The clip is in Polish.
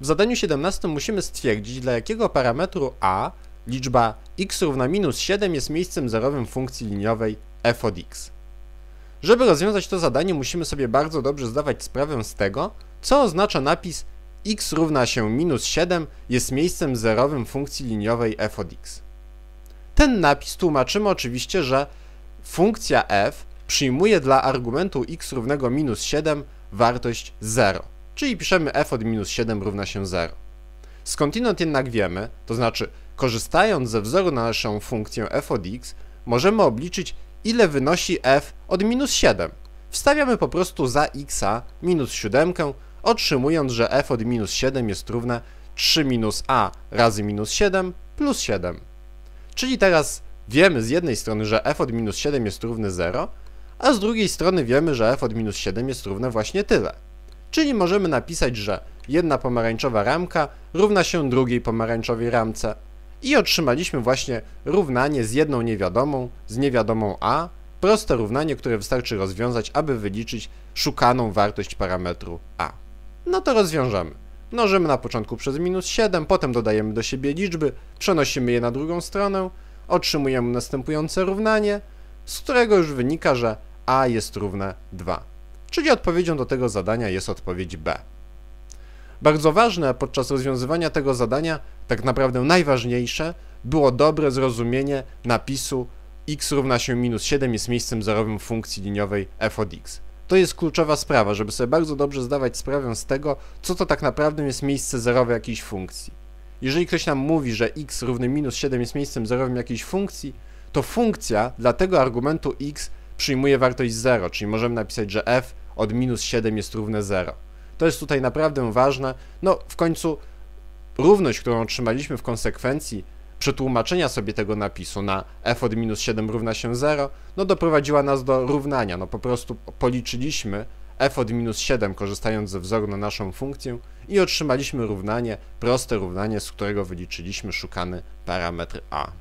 W zadaniu 17 musimy stwierdzić, dla jakiego parametru a liczba x równa minus 7 jest miejscem zerowym funkcji liniowej f od x. Żeby rozwiązać to zadanie, musimy sobie bardzo dobrze zdawać sprawę z tego, co oznacza napis x równa się minus 7 jest miejscem zerowym funkcji liniowej f od x. Ten napis tłumaczymy oczywiście, że funkcja f przyjmuje dla argumentu x równego minus 7 wartość 0, czyli piszemy f od minus 7 równa się 0. Skądinąd jednak wiemy, to znaczy korzystając ze wzoru na naszą funkcję f od x, możemy obliczyć ile wynosi f od minus 7. Wstawiamy po prostu za x minus 7, otrzymując, że f od minus 7 jest równe 3 minus a razy minus 7 plus 7. Czyli teraz wiemy z jednej strony, że f od minus 7 jest równy 0, a z drugiej strony wiemy, że f od minus 7 jest równe właśnie tyle. Czyli możemy napisać, że jedna pomarańczowa ramka równa się drugiej pomarańczowej ramce. I otrzymaliśmy właśnie równanie z jedną niewiadomą, z niewiadomą a, proste równanie, które wystarczy rozwiązać, aby wyliczyć szukaną wartość parametru a. No to rozwiążemy. Mnożymy na początku przez minus 7, potem dodajemy do siebie liczby, przenosimy je na drugą stronę, otrzymujemy następujące równanie, z którego już wynika, że a jest równe 2. Czyli odpowiedzią do tego zadania jest odpowiedź B. Bardzo ważne podczas rozwiązywania tego zadania, tak naprawdę najważniejsze, było dobre zrozumienie napisu x równa się minus 7 jest miejscem zerowym funkcji liniowej f od x. To jest kluczowa sprawa, żeby sobie bardzo dobrze zdawać sprawę z tego, co to tak naprawdę jest miejsce zerowe jakiejś funkcji. Jeżeli ktoś nam mówi, że x równy minus 7 jest miejscem zerowym jakiejś funkcji, to funkcja dla tego argumentu x przyjmuje wartość 0, czyli możemy napisać, że f od minus 7 jest równe 0. To jest tutaj naprawdę ważne. No, w końcu równość, którą otrzymaliśmy w konsekwencji przetłumaczenia sobie tego napisu na f od minus 7 równa się 0, no doprowadziła nas do równania. No po prostu policzyliśmy f od minus 7 korzystając ze wzoru na naszą funkcję i otrzymaliśmy równanie, proste równanie, z którego wyliczyliśmy szukany parametr a.